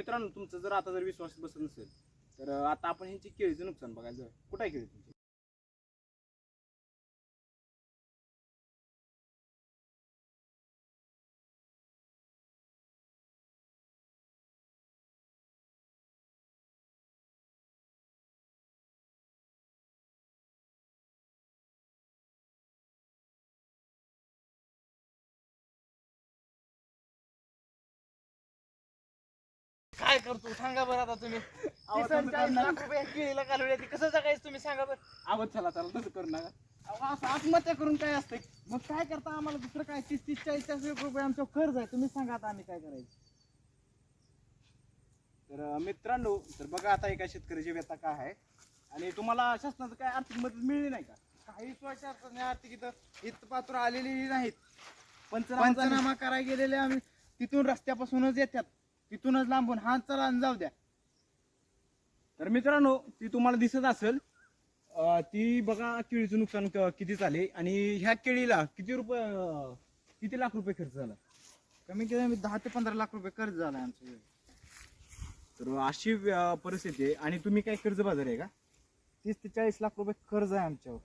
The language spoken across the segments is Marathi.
मित्रांनो तुमचं जर आता जर विश्वास बसत नसेल तर आता आपण ह्यांची केळीचं नुकसान बघायचं. कुठं आहे केळी तुमची? काय करतो? सांगा बरं आता तुम्ही. अहो, तीस आणि तसं चाळीस करू लाख रुपये केळीला घालवले ती कसं जगायचं तुम्ही? सांगा बरं. आवाज चला चला तसं करू नका. अहो, असं आत्महत्या करून काय असते? मग काय करता आम्हाला दुसरं काय? तीस तीस चाळीस चाळीस लाख रुपये आमचं कर्ज आहे. तुम्ही सांगा आता आम्ही काय करायचं. तर अं, मित्रांनो तर बघा आता एका शेतकऱ्याची व्यथा काय आहे. आणि तुम्हाला शासनाचं काय आर्थिक मदत मिळली नाही का? काहीच वर्षात आर्थिक इथं. इथपात्र आलेली नाहीत? पंचनामा करायला गेलेले आम्ही. तिथून रस्त्यापासूनच येतात. तिथूनच लांबून. हात चला आणि जाऊ द्या. तर मित्रांनो ती तुम्हाला दिसत असेल अं, ती बघा केळीचं नुकसान क- किती झाले आणि ह्या केळीला किती रुपये अं, किती लाख रुपये खर्च झाला? कमी कमी दहा ते पंधरा लाख रुपये कर्ज झालं आमचं. तर अशी अं, परिस्थिती आहे. आणि तुम्ही काय कर्ज बाजार आहे का? तीस ते चाळीस लाख रुपये कर्ज आहे आमच्यावर.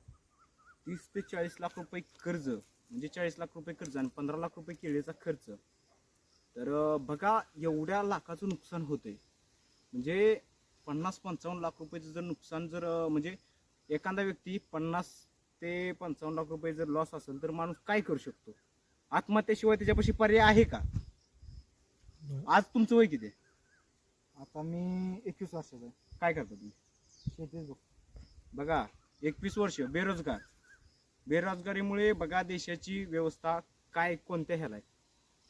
तीस ते चाळीस लाख रुपये कर्ज. म्हणजे चाळीस लाख रुपये कर्ज आणि पंधरा लाख रुपये केळीचा खर्च. तर बघा एवढ्या लाखाचं नुकसान होतंय. म्हणजे पन्नास पंचावन्न लाख रुपयाचं जर नुकसान जर म्हणजे एखादा व्यक्ती पन्नास ते पंचावन्न लाख रुपये जर लॉस असेल तर माणूस काय करू शकतो? आत्महत्येशिवाय त्याच्यापाशी पर्याय आहे का? आज तुमचं वय किती? आता मी एकवीस वर्षाचा आहे. काय करता तुम्ही? शेतीच बघ बघा एकवीस वर्ष बेरोजगार. बेरोजगारीमुळे बघा देशाची व्यवस्था काय कोणत्या ह्याला आहे?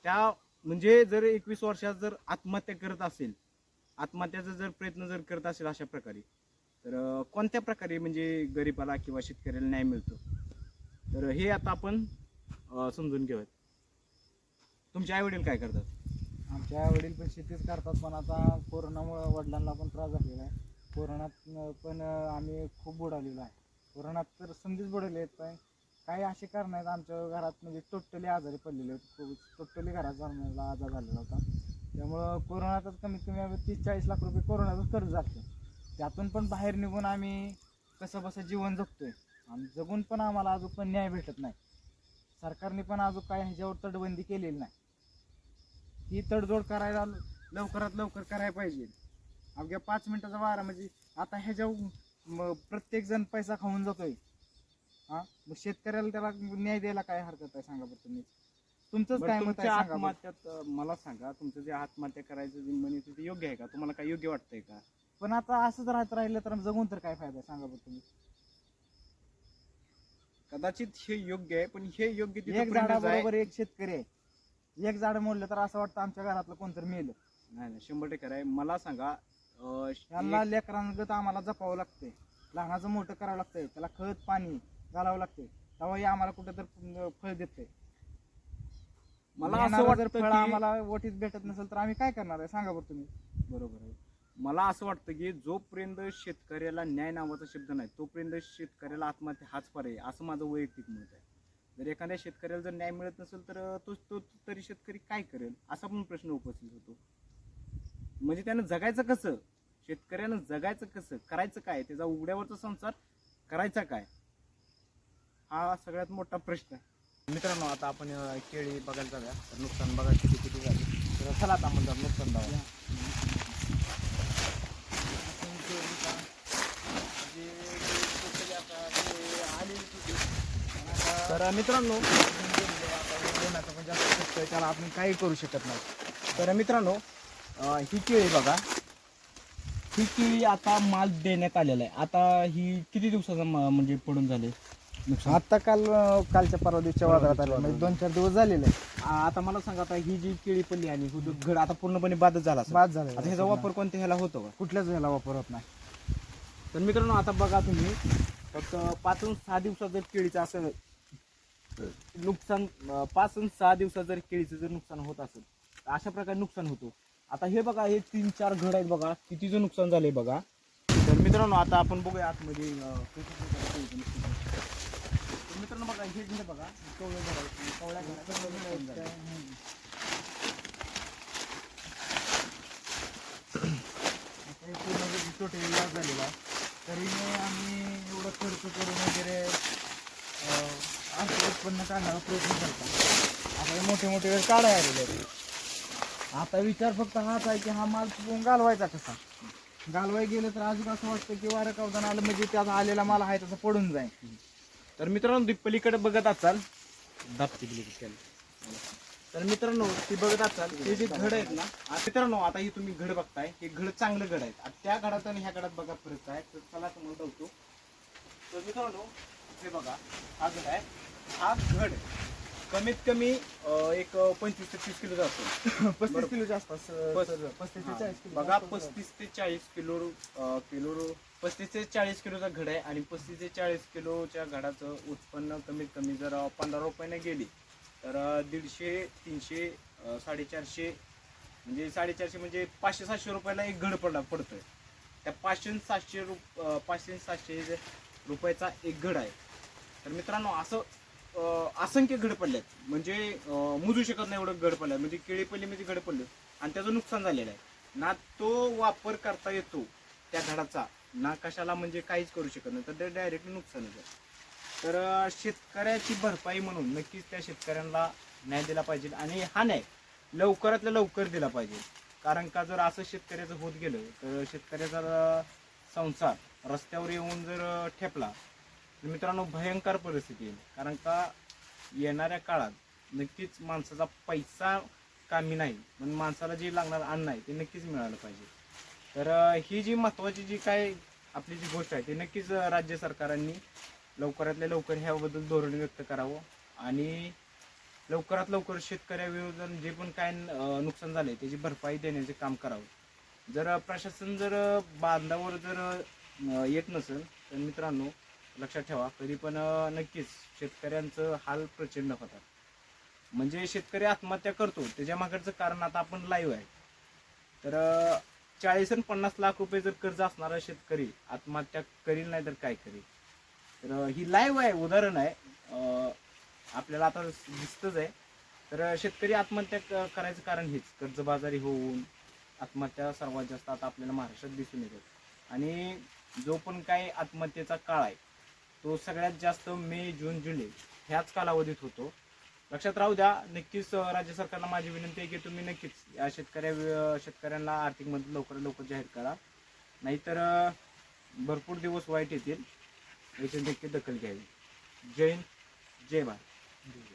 त्या म्हणजे जर एकवीस वर्षात जर आत्महत्या करत असेल आत्महत्याचा जर प्रयत्न जर करत असेल अशा प्रकारे तर कोणत्या प्रकारे म्हणजे गरिबाला किंवा शेतकऱ्याला न्याय मिळतो? तर हे आता आपण समजून घेऊयात. तुमचे आई वडील काय करतात? आमचे आई वडील पण शेतीच करतात पण आता कोरोनामुळं वडिलांना पण त्रास झालेला आहे. कोरोनात पण आम्ही खूप बुडालेलो आहे. कोरोनात तर संधीच बुडाली आहेत पण काही असे कारण आहेत आमच्या घरात म्हणजे टोटली आजारी पडलेले होते. टोटली घरात जाण्याला आजार झालेला होता. त्यामुळं कोरोनातच कमीत कमी आम्ही तीस चाळीस लाख रुपये कोरोनाचं कर्ज झालं त्यातून पण बाहेर निघून आम्ही कसं बसं जीवन जगतोय. आणि जगून पण आम्हाला अजून पण न्याय भेटत नाही. सरकारने पण अजून काय ह्याच्यावर तटबंदी केलेली नाही. ही तडजोड करायला लवकरात लवकर करायला पाहिजे. अवघ्या पाच मिनटाचा वारा म्हणजे आता ह्याच्या प्रत्येक जण पैसा खाऊन जातोय. हा? मग शेतकऱ्याला त्याला न्याय द्यायला काय हरकत आहे? सांगा बरं तुम्ही. तुमचंच काय मत आहे? सांगा बरं. आत्महत्यात अं, मला सांगा तुमचं जे आत्महत्या करायचं जे म्हणत ते योग्य आहे का? तुम्हाला काय योग्य वाटतंय का? पण आता असंच राहत राहिलं तर जगून तर काय फायदा आहे? सांगा बरं तुम्ही. कदाचित हे योग्य आहे पण हे योग्य एक तिथपर्यंतच आहे. झाडाबरोबर एक शेतकरी आहे. एक झाड मोडलं तर असं वाटतं आमच्या घरातलं कोणतरी मेलं. नाही नाही शंभर टक्के आहे मला सांगा अं, यांना लेकरांगत आम्हाला जपावं लागतंय. लहानाचं मोठं करावं लागतंय. त्याला खत पाणी घालावं लागतंय तेव्हा हे आम्हाला कुठं तर फळ देतंय मला असं वाटतं फळ आम्हाला वटीत भेटत नसेल तर आम्ही काय करणार आहे? सांगा बरं तुम्ही. बरोबर आहे. मला असं वाटतं की जोपर्यंत शेतकऱ्याला न्याय नावाचा शब्द नाही तोपर्यंत शेतकऱ्याला आत्महत्या हाच पर्याय आहे, असं माझं वैयक्तिक मत आहे. जर एखाद्या शेतकऱ्याला जर न्याय मिळत नसेल तर तो तो तरी शेतकरी काय करेल? असा पण प्रश्न उपस्थित होतो. म्हणजे त्यानं जगायचं कसं? शेतकऱ्यानं जगायचं कसं? करायचं काय? त्याचा उघड्यावरचा संसार करायचा काय? हा सगळ्यात मोठा प्रश्न आहे. मित्रांनो आता आपण अं, केळी बघायला जाऊया. तर नुकसान बघा किती किती झाले. तर चला आता आपण जरा नुकसान बघा. तर मित्रांनो त्याला आपण काही करू शकत नाही. तर मित्रांनो अं, ही केळी बघा. ही केळी आता माल देण्यात आलेला आहे. आता ही किती दिवसाचा म- म्हणजे पडून झाले? नुकसान. आता काल कालच्या परवा दिवसच्या बाजारात आले. म्हणजे दोन चार दिवस झालेले. आहे. आता मला सांगा आता ही जी केळी पडली आणि जो घड आता पूर्णपणे बादच झाला असेल. बाद झाले आता ह्याचा वापर कोणत्या ह्याला होतो का? कुठल्याच ह्याला वापर होत नाही. तर मित्रांनो आता बघा तुम्ही फक्त पाच आणि सहा दिवसात जर केळीचं असं नुकसान अं, पाच आणि सहा दिवसात जर केळीचं जर नुकसान होत असेल तर अशा प्रकारे नुकसान होतो. आता हे बघा हे तीन चार घड आहेत बघा कितीचं नुकसान झालंय बघा. तर मित्रांनो आता आपण बघूया आतमध्ये अं, नुकसान झालंय. मित्रांनो बघा हे जे बघा कवळ्या घड कवळ्या घडाचं नुकसान झालेला. तरी आम्ही एवढं खर्च करून वगैरे असं उत्पन्न काढण्याचा प्रयत्न करतो. आता मोठे मोठे वेळ काढाय आलेले आता विचार फक्त हाच आहे की हा माल चुकून घालवायचा कसा? घालवाय गेलं तर अजून असं वाटतं की वारं कावदान आलं म्हणजे त्याचा आलेला माल आहे तसा पडून जाईल. तर मित्रांनो तुम्ही पलीकडे बघत असाल. दाबते तर मित्रांनो ती बघत असाल हे जे घड आहेत ना मित्रांनो आता ही तुम्ही घड बघताय हे घड चांगलं घड आहेत. त्या घडात आणि ह्या घडात बघा फरक आहे. तर चला तुम्हाला दावतो तर मित्रांनो हे बघा हा घड आहे. हा घड कमीत कमी एक पंचवीस ते तीस किलो जातो पस्तीस किलोच्या आसपास पस्तीस ते. चाळीस किलो बघा पस्तीस ते चाळीस किलो किलो पस्तीस ते चाळीस किलोचा घड आहे आणि पस्तीस ते चाळीस किलोच्या घडाचं उत्पन्न कमीत कमी जर पंधरा रुपयाने गेली तर दीडशे तीनशे साडेचारशे म्हणजे साडेचारशे म्हणजे पाचशे सातशे रुपयाला एक घड पडला पडतोय. त्या पाचशे सातशे रुप पाचशे सातशे रुपयाचा एक घड आहे. तर मित्रांनो असं असंख्य घड पडल्यात म्हणजे मोजू शकत नाही एवढं घड पडलं. म्हणजे केळी पडली म्हणजे घड पडले आणि त्याचं नुकसान झालेलं आहे. ना तो वापर करता येतो त्या घडाचा ना कशाला म्हणजे काहीच करू शकत नाही. तर ते डायरेक्ट नुकसानच आहे तर शेतकऱ्याची भरपाई म्हणून नक्कीच त्या शेतकऱ्यांना न्याय दिला पाहिजे आणि हा न्याय लवकरातल्या लवकर दिला पाहिजे. कारण का जर असं शेतकऱ्याचं होत गेलं तर शेतकऱ्याचा संसार रस्त्यावर येऊन जर ठेपला तर मित्रांनो भयंकर परिस्थिती येईल. कारण का येणाऱ्या काळात नक्कीच माणसाचा पैसा कामी नाही पण माणसाला जे लागणार अन्न आहे ते नक्कीच मिळालं पाहिजे. तर ही जी महत्त्वाची जी काय आपली जी गोष्ट आहे ती नक्कीच राज्य सरकारांनी लवकरातल्या लवकर ह्याबद्दल धोरण व्यक्त करावं आणि लवकरात लवकर शेतकऱ्याविरोधात जे पण काय नुकसान नुकसान आहे त्याची भरपाई देण्याचे काम करावं. जर प्रशासन जर बांधावर जर येत नसेल तर मित्रांनो लक्षात ठेवा तरी पण नक्कीच शेतकऱ्यांचं हाल प्रचंड होतात. म्हणजे शेतकरी आत्महत्या करतो त्याच्या मागचं कारण आता आपण लाईव्ह आहे. तर चाळीस आणि पन्नास लाख रुपये जर कर्ज असणारा शेतकरी आत्महत्या करील नाही तर काय करील? तर ही लाईव्ह आहे उदाहरण आहे. आपल्याला आता दिसतच आहे. तर शेतकरी आत्महत्या क- करायचं कारण हेच. कर्जबाजारी होऊन आत्महत्या सर्वात जास्त आता आपल्याला महाराष्ट्रात दिसून येतात आणि जो पण काय आत्महत्येचा काळ आहे तो सगळ्यात जास्त मे जून जुलै ह्याच कालावधीत होतो. लक्षात राहू द्या नक्कीच राज्य सरकारला माझी विनंती आहे की तुम्ही नक्कीच या शेतकऱ्या शेतकऱ्यांना आर्थिक मदत लवकरात लवकर जाहीर करा. नाहीतर भरपूर दिवस वाईट येतील. याची नक्की दखल घ्यावी. जय हिंद जय भारत.